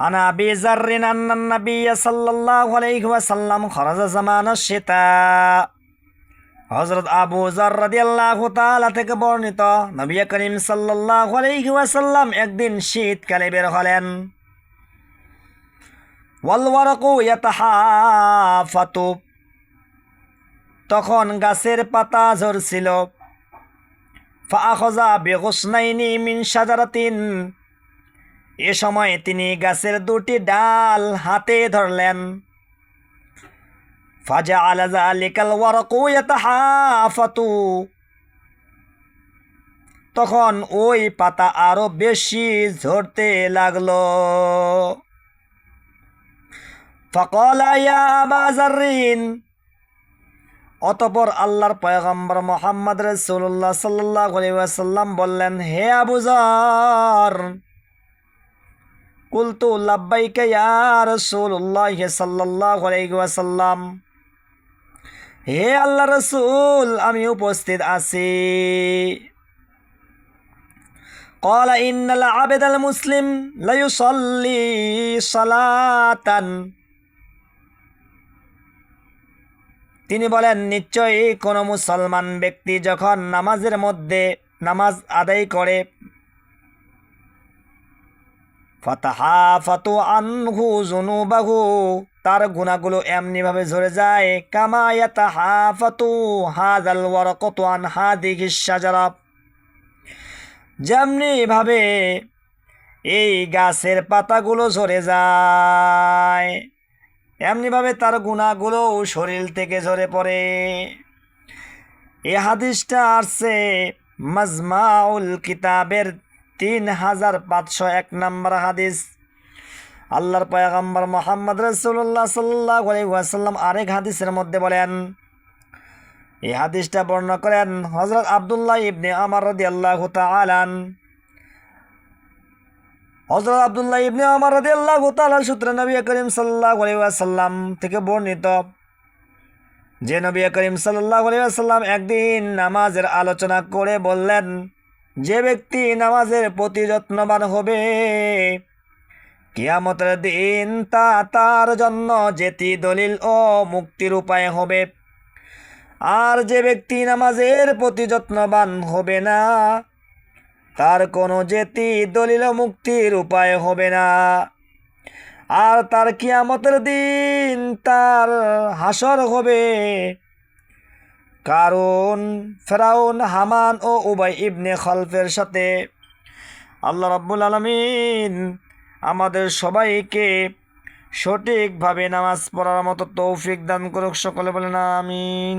عن أبي ذر أن النبي صلى الله عليه وسلم خرج زمان الشتاء হজরত আবু জার রাদিয়াল্লাহু তাআলা থেকে বর্ণিত নবী করিম সাল্লাল্লাহু আলাইহি ওয়াসাল্লাম একদিন শীতকালে বের হলেন ওয়াল ওয়ারাকু ইয়াতাহাফাতু তখন গাছের পাতা ঝরছিল ফাআখাযা বিগুসনাইনি মিন শাজারাতিন এ সময় তিনি গাছের দুটি ডাল হাতে ধরলেন। ফাজা আলাজা আলিকাল ওয়ারকু তখন ওই পাতা আরও বেশি ঝরতে লাগল। ফকলা আবা অতপর আল্লাহর পয়গম্বর মোহাম্মদ রসুল্লাহ সাল্লাহ ওয়াসাল্লাম বললেন, হে আবু জার কুলতু লাব্বাইকা ইয়া রাসূলুল্লাহ সাল্লাল্লাহু আলাইহি ওয়াসাল্লাম হে আল্লাহ রসুল আমি উপস্থিত আছি قال إن العبد المسلم ليصلي صلاة তিনি বলেন নিশ্চয়ই কোনো মুসলমান ব্যক্তি যখন নামাজের মধ্যে নামাজ আদায় করে ফাতাহা ফাতু আনহু জুনুবাহু। তার গুণাগুলো এমনিভাবে ঝরে যায়। কামায়াতা হা ফাতু হাজাল ওয়ারকত আন হাদিহি শাজারা। যেমনিভাবে এই গাছের পাতাগুলো ঝরে যায়, এমনিভাবে তার গুণাগুলো শরীর থেকে ঝরে পড়ে। এ হাদিসটা আসছে মাজমাউল কিতাবের তিন হাজার পাঁচশো এক নম্বর হাদিস। আল্লাহর পয়াগম্বর মোহাম্মদ রসুল্লাহ সাল্লাহ ওয়াসাল্লাম আরেক হাদিসের মধ্যে বলেন, এই হাদিসটা বর্ণনা করেন হজরত আবদুল্লাহ ইবনে আমার রদি আল্লাহ তালান হজরত আবদুল্লাহ ইবনে আমার রদি আল্লাহ তালান সূত্রে নবী করিম সাল্লাহ ওয়াসাল্লাম থেকে বর্ণিত যে নবী করিম সাল্লাহ আসাল্লাম একদিন নামাজের আলোচনা করে বললেন যে ব্যক্তি নামাজের প্রতি যত্নবান হবে, কিয়ামতের দিন তা তার জন্য যেটি দলিল ও মুক্তির উপায় হবে। আর যে ব্যক্তি নামাজের প্রতি যত্নবান হবে না, তার কোনো যেটি দলিল মুক্তির উপায় হবে না। আর তার কিয়ামতের দিন তার হাসর হবে। কারণ ফেরাউন, হামান ও উবাই ইবনে খলফের সাথে আল্লাহ রাব্বুল আলমিন আমাদের সবাইকে সঠিকভাবে নামাজ পড়ার মতো তৌফিক দান করুক, সকলে বলেন আমিন।